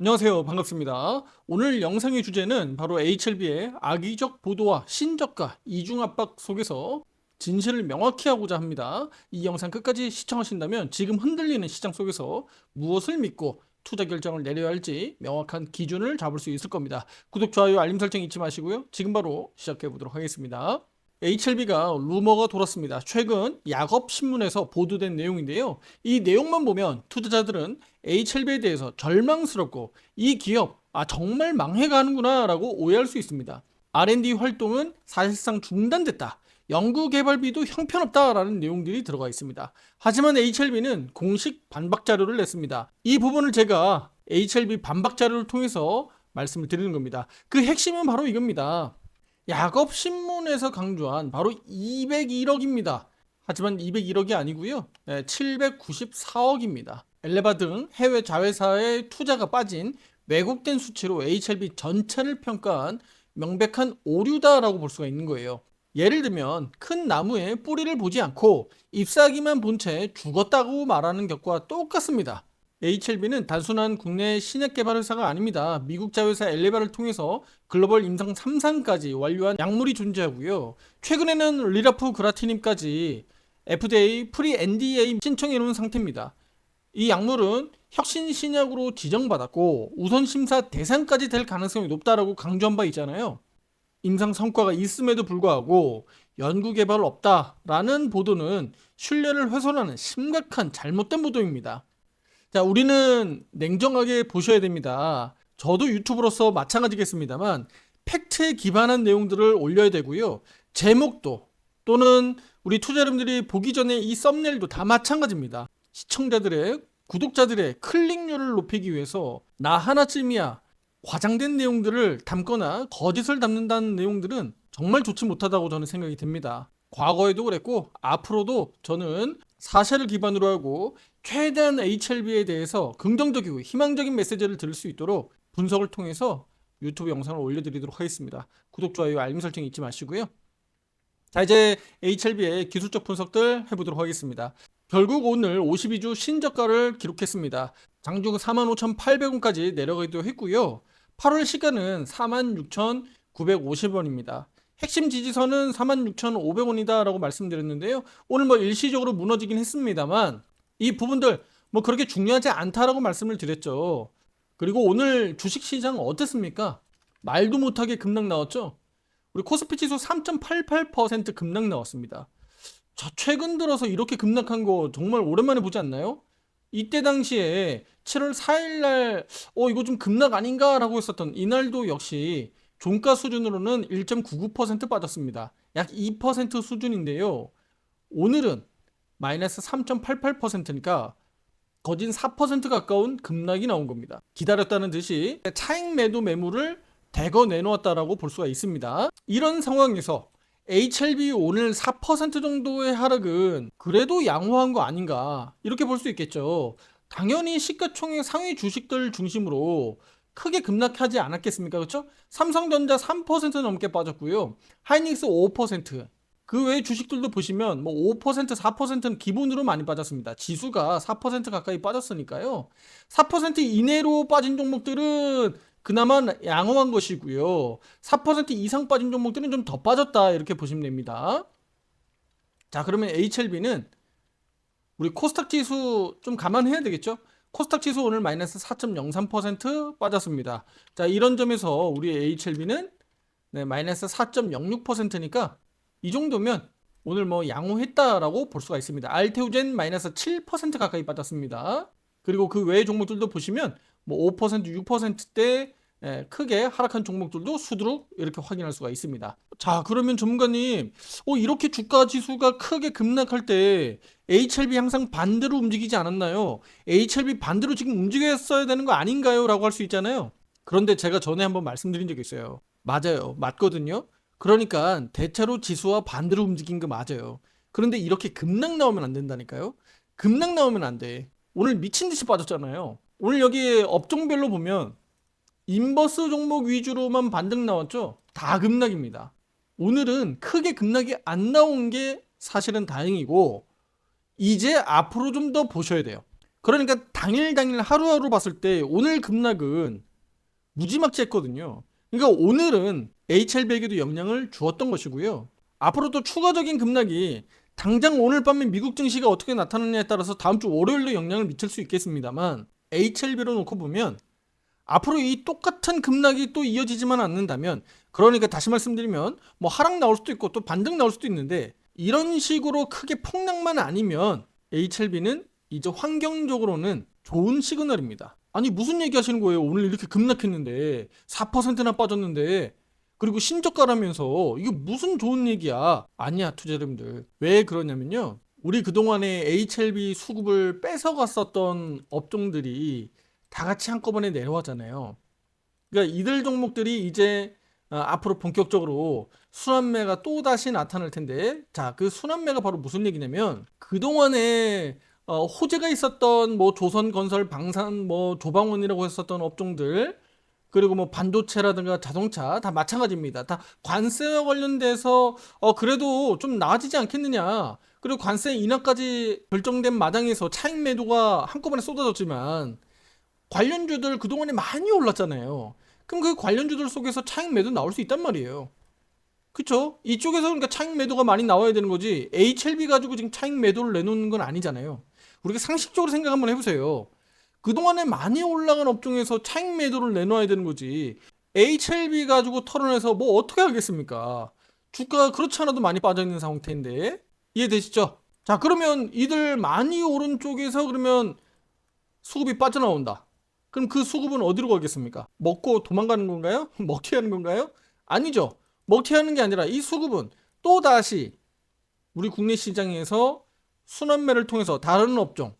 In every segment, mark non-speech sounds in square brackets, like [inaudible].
안녕하세요. 반갑습니다. 오늘 영상의 주제는 바로 HLB의 악의적 보도와 신저가 이중 압박 속에서 진실을 명확히 하고자 합니다. 이 영상 끝까지 시청하신다면 지금 흔들리는 시장 속에서 무엇을 믿고 투자 결정을 내려야 할지 명확한 기준을 잡을 수 있을 겁니다. 구독, 좋아요, 알림 설정 잊지 마시고요. 지금 바로 시작해 보도록 하겠습니다. HLB가 루머가 돌았습니다. 최근 약업 신문에서 보도된 내용인데요. 이 내용만 보면 투자자들은 HLB에 대해서 절망스럽고 이 기업 아 정말 망해가는구나 라고 오해할 수 있습니다. R&D 활동은 사실상 중단됐다. 연구 개발비도 형편없다라는 내용들이 들어가 있습니다. 하지만 HLB는 공식 반박 자료를 냈습니다. 이 부분을 제가 HLB 반박 자료를 통해서 말씀을 드리는 겁니다. 그 핵심은 바로 이겁니다. 약업 신문에서 강조한 바로 201억입니다. 하지만 201억이 아니고요. 794억입니다. 엘레바 등 해외 자회사의 투자가 빠진 왜곡된 수치로 HLB 전체를 평가한 명백한 오류다라고 볼 수가 있는 거예요. 예를 들면 큰 나무에 뿌리를 보지 않고 잎사귀만 본 채 죽었다고 말하는 것과 똑같습니다. HLB는 단순한 국내 신약 개발 회사가 아닙니다. 미국 자회사 엘레바를 통해서 글로벌 임상 3상까지 완료한 약물이 존재하고요. 최근에는 리라프 그라티님까지 FDA 프리 NDA 신청해 놓은 상태입니다. 이 약물은 혁신 신약으로 지정받았고 우선 심사 대상까지 될 가능성이 높다라고 강조한 바 있잖아요. 임상 성과가 있음에도 불구하고 연구 개발 없다라는 보도는 신뢰를 훼손하는 심각한 잘못된 보도입니다. 자, 우리는 냉정하게 보셔야 됩니다. 저도 유튜브로서 마찬가지겠습니다만 팩트에 기반한 내용들을 올려야 되고요. 제목도 또는 우리 투자자분들이 보기 전에 이 썸네일도 다 마찬가지입니다. 시청자들의 구독자들의 클릭률을 높이기 위해서 나 하나쯤이야 과장된 내용들을 담거나 거짓을 담는다는 내용들은 정말 좋지 못하다고 저는 생각이 듭니다. 과거에도 그랬고 앞으로도 저는 사실을 기반으로 하고 최대한 HLB에 대해서 긍정적이고 희망적인 메시지를 들을 수 있도록 분석을 통해서 유튜브 영상을 올려드리도록 하겠습니다. 구독, 좋아요, 알림 설정 잊지 마시고요. 자 이제 HLB의 기술적 분석들 해보도록 하겠습니다. 결국 오늘 52주 신저가를 기록했습니다. 장중 45,800원까지 내려가기도 했고요. 8월 시가는 46,950원입니다. 핵심 지지선은 46,500원이다 라고 말씀드렸는데요. 오늘 뭐 일시적으로 무너지긴 했습니다만 이 부분들 뭐 그렇게 중요하지 않다라고 말씀을 드렸죠. 그리고 오늘 주식시장 어땠습니까? 말도 못하게 급락 나왔죠. 우리 코스피 지수 3.88% 급락 나왔습니다. 자, 최근 들어서 이렇게 급락한 거 정말 오랜만에 보지 않나요? 이때 당시에 7월 4일 날, 어, 이거 좀 급락 아닌가 라고 했었던 이날도 역시 종가 수준으로는 1.99% 빠졌습니다. 약 2% 수준인데요. 오늘은 마이너스 3.88%니까 거진 4% 가까운 급락이 나온 겁니다. 기다렸다는 듯이 차익 매도 매물을 대거 내놓았다라고 볼 수가 있습니다. 이런 상황에서 HLB 오늘 4% 정도의 하락은 그래도 양호한 거 아닌가 이렇게 볼 수 있겠죠. 당연히 시가총액 상위 주식들 중심으로 크게 급락하지 않았겠습니까? 그렇죠? 삼성전자 3% 넘게 빠졌고요. 하이닉스 5%. 그외 주식들도 보시면 뭐 5%, 4%는 기본으로 많이 빠졌습니다. 지수가 4% 가까이 빠졌으니까요. 4% 이내로 빠진 종목들은 그나마 양호한 것이고요. 4% 이상 빠진 종목들은 좀 더 빠졌다 이렇게 보시면 됩니다. 자, 그러면 HLB는 우리 코스닥 지수 좀 감안해야 되겠죠? 코스닥 지수 오늘 마이너스 4.03% 빠졌습니다. 자, 이런 점에서 우리 HLB는 네, 마이너스 4.06%니까 이 정도면 오늘 뭐 양호했다라고 볼 수가 있습니다. 알테우젠 마이너스 7% 가까이 빠졌습니다. 그리고 그 외의 종목들도 보시면 뭐 5%, 6%대 예, 크게 하락한 종목들도 수두룩 이렇게 확인할 수가 있습니다. 자, 그러면 전문가님, 어, 이렇게 주가 지수가 크게 급락할 때 HLB 항상 반대로 움직이지 않았나요? HLB 반대로 지금 움직였어야 되는 거 아닌가요? 라고 할 수 있잖아요. 그런데 제가 전에 한번 말씀드린 적이 있어요. 맞아요. 맞거든요. 그러니까 대체로 지수와 반대로 움직인 거 맞아요. 그런데 이렇게 급락 나오면 안 된다니까요. 급락 나오면 안 돼. 오늘 미친 듯이 빠졌잖아요. 오늘 여기 업종별로 보면 인버스 종목 위주로만 반등 나왔죠? 다 급락입니다. 오늘은 크게 급락이 안 나온 게 사실은 다행이고 이제 앞으로 좀 더 보셔야 돼요. 그러니까 당일 당일 하루하루 봤을 때 오늘 급락은 무지막지했거든요. 그러니까 오늘은 HLB에게도 영향을 주었던 것이고요. 앞으로 또 추가적인 급락이 당장 오늘 밤에 미국 증시가 어떻게 나타나느냐에 따라서 다음 주 월요일도 영향을 미칠 수 있겠습니다만 HLB로 놓고 보면 앞으로 이 똑같은 급락이 또 이어지지만 않는다면 그러니까 다시 말씀드리면 뭐 하락 나올 수도 있고 또 반등 나올 수도 있는데 이런 식으로 크게 폭락만 아니면 HLB는 이제 환경적으로는 좋은 시그널입니다. 아니 무슨 얘기 하시는 거예요? 오늘 이렇게 급락했는데 4%나 빠졌는데 그리고 신저가라면서 이게 무슨 좋은 얘기야? 아니야 투자 여러분들. 왜 그러냐면요. 우리 그동안에 HLB 수급을 뺏어갔었던 업종들이 다 같이 한꺼번에 내려왔잖아요. 그러니까 이들 종목들이 이제 어, 앞으로 본격적으로 순환매가 또 다시 나타날 텐데, 자, 그 순환매가 바로 무슨 얘기냐면 그동안에 어, 호재가 있었던 뭐 조선건설, 방산, 뭐 조방원이라고 했었던 업종들, 그리고 뭐 반도체라든가 자동차 다 마찬가지입니다. 다 관세와 관련돼서 어 그래도 좀 나아지지 않겠느냐. 그리고 관세 인하까지 결정된 마당에서 차익 매도가 한꺼번에 쏟아졌지만 관련주들 그동안에 많이 올랐잖아요. 그럼 그 관련주들 속에서 차익 매도 나올 수 있단 말이에요. 그쵸? 이쪽에서 그러니까 차익 매도가 많이 나와야 되는 거지. HLB 가지고 지금 차익 매도를 내놓는 건 아니잖아요. 우리가 상식적으로 생각 한번 해보세요. 그동안에 많이 올라간 업종에서 차익 매도를 내놔야 되는 거지. HLB 가지고 털어내서 뭐 어떻게 하겠습니까? 주가가 그렇지 않아도 많이 빠져있는 상태인데. 이해되시죠? 자, 그러면 이들 많이 오른 쪽에서 그러면 수급이 빠져나온다. 그럼 그 수급은 어디로 가겠습니까? 먹고 도망가는 건가요? [laughs] 먹튀하는 건가요? 아니죠. 먹튀하는 게 아니라 이 수급은 또 다시 우리 국내 시장에서 순환매를 통해서 다른 업종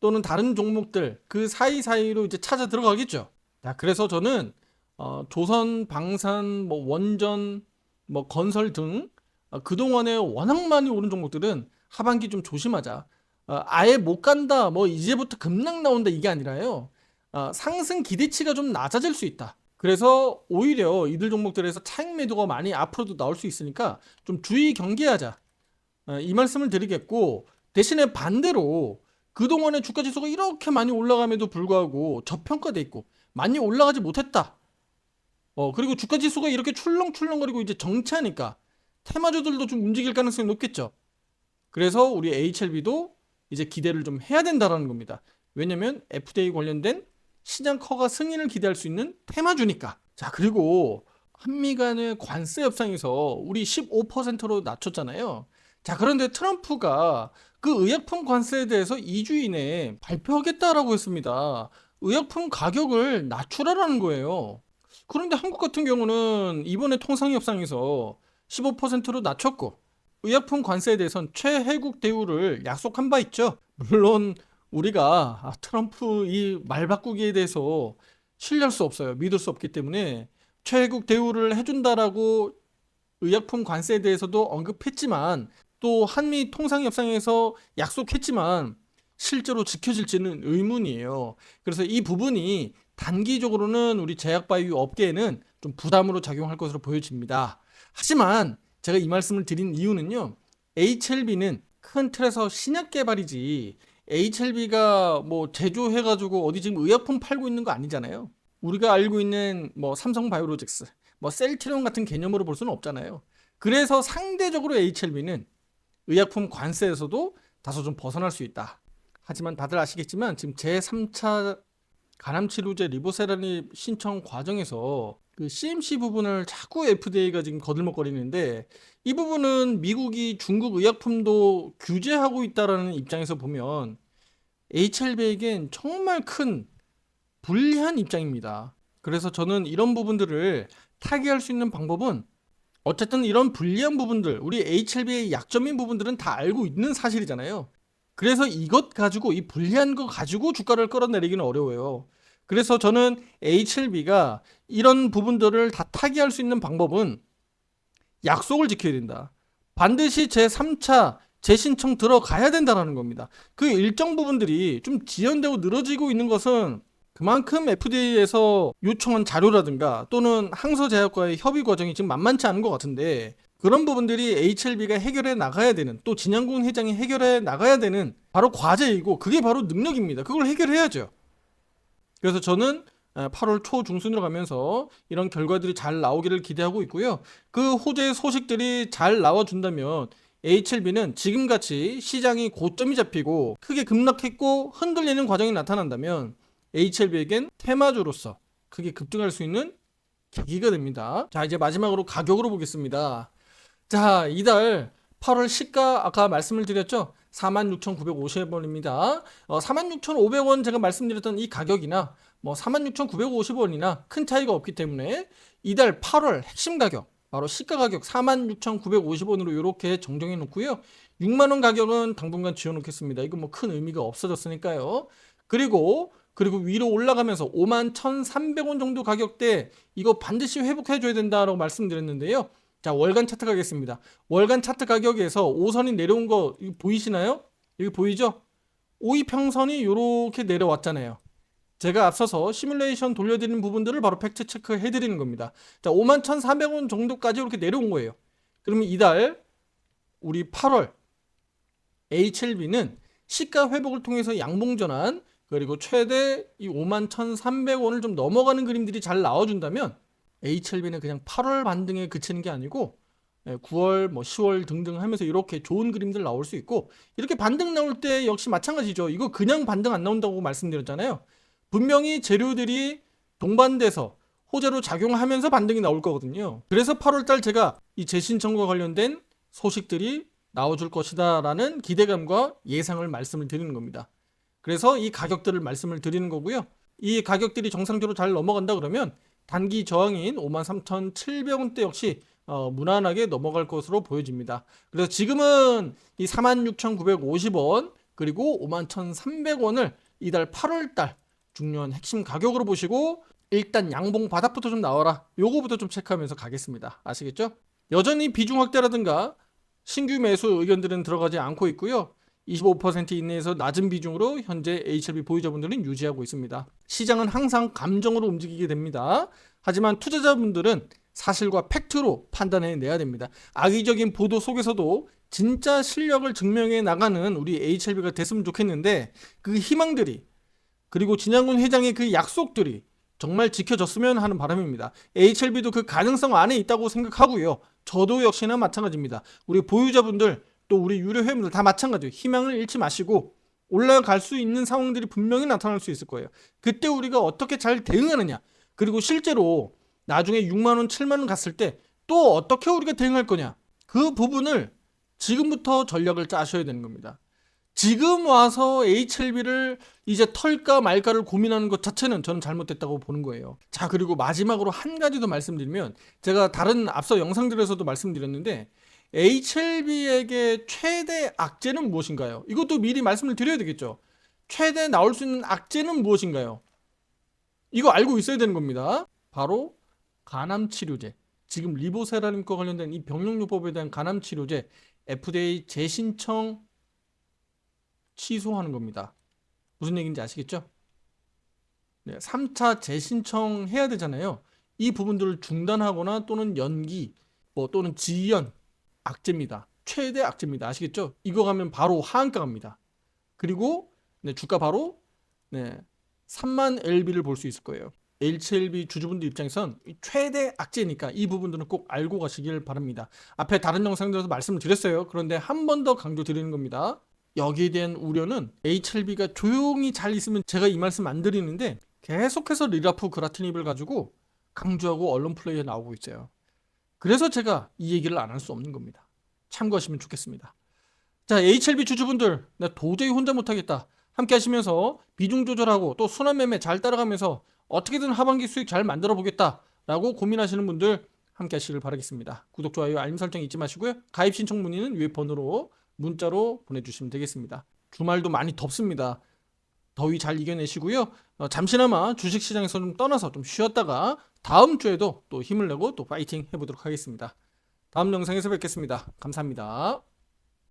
또는 다른 종목들 그 사이사이로 이제 찾아 들어가겠죠. 자, 그래서 저는 어, 조선, 방산, 뭐 원전, 뭐 건설 등 어, 그동안에 워낙 많이 오른 종목들은 하반기 좀 조심하자. 어, 아예 못 간다, 뭐 이제부터 급락 나온다 이게 아니라요. 어, 상승 기대치가 좀 낮아질 수 있다. 그래서 오히려 이들 종목들에서 차익 매도가 많이 앞으로도 나올 수 있으니까 좀 주의 경계하자. 어, 이 말씀을 드리겠고 대신에 반대로 그동안에 주가 지수가 이렇게 많이 올라감에도 불구하고 저평가돼 있고 많이 올라가지 못했다. 어, 그리고 주가 지수가 이렇게 출렁출렁거리고 이제 정체하니까 테마주들도 좀 움직일 가능성이 높겠죠. 그래서 우리 HLB도 이제 기대를 좀 해야 된다라는 겁니다. 왜냐면 FDA 관련된 시장 커가 승인을 기대할 수 있는 테마주니까. 자, 그리고 한미 간의 관세 협상에서 우리 15%로 낮췄잖아요. 자, 그런데 트럼프가 그 의약품 관세에 대해서 2주 이내에 발표하겠다라고 했습니다. 의약품 가격을 낮추라라는 거예요. 그런데 한국 같은 경우는 이번에 통상 협상에서 15%로 낮췄고 의약품 관세에 대해선 최혜국 대우를 약속한 바 있죠. 물론 우리가 아, 트럼프 이 말 바꾸기에 대해서 신뢰할 수 없어요. 믿을 수 없기 때문에 최혜국 대우를 해준다라고 의약품 관세에 대해서도 언급했지만 또 한미 통상 협상에서 약속했지만 실제로 지켜질지는 의문이에요. 그래서 이 부분이 단기적으로는 우리 제약바이오 업계에는 좀 부담으로 작용할 것으로 보여집니다. 하지만 제가 이 말씀을 드린 이유는요. HLB는 큰 틀에서 신약 개발이지 HLB가 뭐 제조해가지고 어디 지금 의약품 팔고 있는 거 아니잖아요. 우리가 알고 있는 뭐 삼성 바이오로직스, 뭐 셀트리온 같은 개념으로 볼 수는 없잖아요. 그래서 상대적으로 HLB는 의약품 관세에서도 다소 좀 벗어날 수 있다. 하지만 다들 아시겠지만 지금 제3차 간암치료제 리보세라니 신청 과정에서 그 CMC 부분을 자꾸 FDA가 지금 거들먹거리는데 이 부분은 미국이 중국 의약품도 규제하고 있다라는 입장에서 보면 HLB에겐 정말 큰 불리한 입장입니다. 그래서 저는 이런 부분들을 타개할 수 있는 방법은 어쨌든 이런 불리한 부분들, 우리 HLB의 약점인 부분들은 다 알고 있는 사실이잖아요. 그래서 이것 가지고 이 불리한 거 가지고 주가를 끌어내리기는 어려워요. 그래서 저는 HLB가 이런 부분들을 다 타개할 수 있는 방법은 약속을 지켜야 된다. 반드시 제 3차 재신청 들어가야 된다라는 겁니다. 그 일정 부분들이 좀 지연되고 늘어지고 있는 것은 그만큼 FDA에서 요청한 자료라든가 또는 항서제약과의 협의 과정이 지금 만만치 않은 것 같은데 그런 부분들이 HLB가 해결해 나가야 되는 또 진양군 회장이 해결해 나가야 되는 바로 과제이고 그게 바로 능력입니다. 그걸 해결해야죠. 그래서 저는 8월 초 중순으로 가면서 이런 결과들이 잘 나오기를 기대하고 있고요. 그 호재의 소식들이 잘 나와준다면 HLB는 지금같이 시장이 고점이 잡히고 크게 급락했고 흔들리는 과정이 나타난다면 HLB에겐 테마주로서 크게 급등할 수 있는 계기가 됩니다. 자, 이제 마지막으로 가격으로 보겠습니다. 자, 이달 8월 시가 아까 말씀을 드렸죠? 46,950원입니다. 어, 46,500원 제가 말씀드렸던 이 가격이나 뭐 46,950원이나 큰 차이가 없기 때문에 이달 8월 핵심 가격 바로 시가 가격 46,950원으로 이렇게 정정해 놓고요. 6만 원 가격은 당분간 지어 놓겠습니다. 이거 뭐큰 의미가 없어졌으니까요. 그리고 그리고 위로 올라가면서 5만 1,300원 정도 가격대 이거 반드시 회복해 줘야 된다라고 말씀드렸는데요. 자, 월간 차트 가겠습니다. 월간 차트 가격에서 5선이 내려온 거 보이시나요? 여기 보이죠? 5위 평선이 이렇게 내려왔잖아요. 제가 앞서서 시뮬레이션 돌려드리는 부분들을 바로 팩트 체크 해 드리는 겁니다. 자, 51,400원 정도까지 이렇게 내려온 거예요. 그러면 이달 우리 8월 HLB는 시가 회복을 통해서 양봉 전환 그리고 최대 이 51,300원을 좀 넘어가는 그림들이 잘 나와준다면 HLB는 그냥 8월 반등에 그치는 게 아니고 9월, 뭐 10월 등등 하면서 이렇게 좋은 그림들 나올 수 있고 이렇게 반등 나올 때 역시 마찬가지죠. 이거 그냥 반등 안 나온다고 말씀드렸잖아요. 분명히 재료들이 동반돼서 호재로 작용하면서 반등이 나올 거거든요. 그래서 8월달 제가 이 재신청과 관련된 소식들이 나와줄 것이다 라는 기대감과 예상을 말씀을 드리는 겁니다. 그래서 이 가격들을 말씀을 드리는 거고요. 이 가격들이 정상적으로 잘 넘어간다 그러면 단기 저항인 53,700원대 역시 어, 무난하게 넘어갈 것으로 보여집니다. 그래서 지금은 이 46,950원 그리고 51,300원을 이달 8월달 중요한 핵심 가격으로 보시고 일단 양봉 바닥부터 좀 나와라. 요거부터 좀 체크하면서 가겠습니다. 아시겠죠? 여전히 비중 확대라든가 신규 매수 의견들은 들어가지 않고 있고요. 25% 이내에서 낮은 비중으로 현재 HLB 보유자분들은 유지하고 있습니다. 시장은 항상 감정으로 움직이게 됩니다. 하지만 투자자분들은 사실과 팩트로 판단해 내야 됩니다. 악의적인 보도 속에서도 진짜 실력을 증명해 나가는 우리 HLB가 됐으면 좋겠는데 그 희망들이 그리고 진양군 회장의 그 약속들이 정말 지켜졌으면 하는 바람입니다. HLB도 그 가능성 안에 있다고 생각하고요. 저도 역시나 마찬가지입니다. 우리 보유자분들 또 우리 유료 회원들 다 마찬가지예요. 희망을 잃지 마시고 올라갈 수 있는 상황들이 분명히 나타날 수 있을 거예요. 그때 우리가 어떻게 잘 대응하느냐. 그리고 실제로 나중에 6만 원, 7만 원 갔을 때 또 어떻게 우리가 대응할 거냐. 그 부분을 지금부터 전략을 짜셔야 되는 겁니다. 지금 와서 HLB를 이제 털까 말까를 고민하는 것 자체는 저는 잘못됐다고 보는 거예요. 자, 그리고 마지막으로 한 가지 더 말씀드리면 제가 다른 앞서 영상들에서도 말씀드렸는데 HLB에게 최대 악재는 무엇인가요? 이것도 미리 말씀을 드려야 되겠죠. 최대 나올 수 있는 악재는 무엇인가요? 이거 알고 있어야 되는 겁니다. 바로 간암 치료제. 지금 리보세라님과 관련된 이 병력요법에 대한 간암 치료제 FDA 재신청 취소하는 겁니다. 무슨 얘기인지 아시겠죠? 네, 3차 재신청해야 되잖아요. 이 부분들을 중단하거나 또는 연기, 뭐 또는 지연 악재입니다. 최대 악재입니다. 아시겠죠? 이거 가면 바로 하한가 갑니다. 그리고 네, 주가 바로 네, 3만 LB를 볼 수 있을 거예요. HLB 주주분들 입장에선 최대 악재니까 이 부분들은 꼭 알고 가시길 바랍니다. 앞에 다른 영상들에서 말씀을 드렸어요. 그런데 한 번 더 강조 드리는 겁니다. 여기에 대한 우려는 HLB가 조용히 잘 있으면 제가 이 말씀 안 드리는데 계속해서 리라프 그라트닙을 가지고 강조하고 언론 플레이에 나오고 있어요. 그래서 제가 이 얘기를 안 할 수 없는 겁니다. 참고하시면 좋겠습니다. 자, HLB 주주분들, 나 도저히 혼자 못하겠다. 함께 하시면서 비중 조절하고 또 순환 매매 잘 따라가면서 어떻게든 하반기 수익 잘 만들어 보겠다. 라고 고민하시는 분들 함께 하시길 바라겠습니다. 구독, 좋아요, 알림 설정 잊지 마시고요. 가입 신청 문의는 위에 번호로 문자로 보내주시면 되겠습니다. 주말도 많이 덥습니다. 더위 잘 이겨내시고요. 어, 잠시나마 주식시장에서 좀 떠나서 좀 쉬었다가 다음 주에도 또 힘을 내고 또 파이팅 해보도록 하겠습니다. 다음 영상에서 뵙겠습니다. 감사합니다.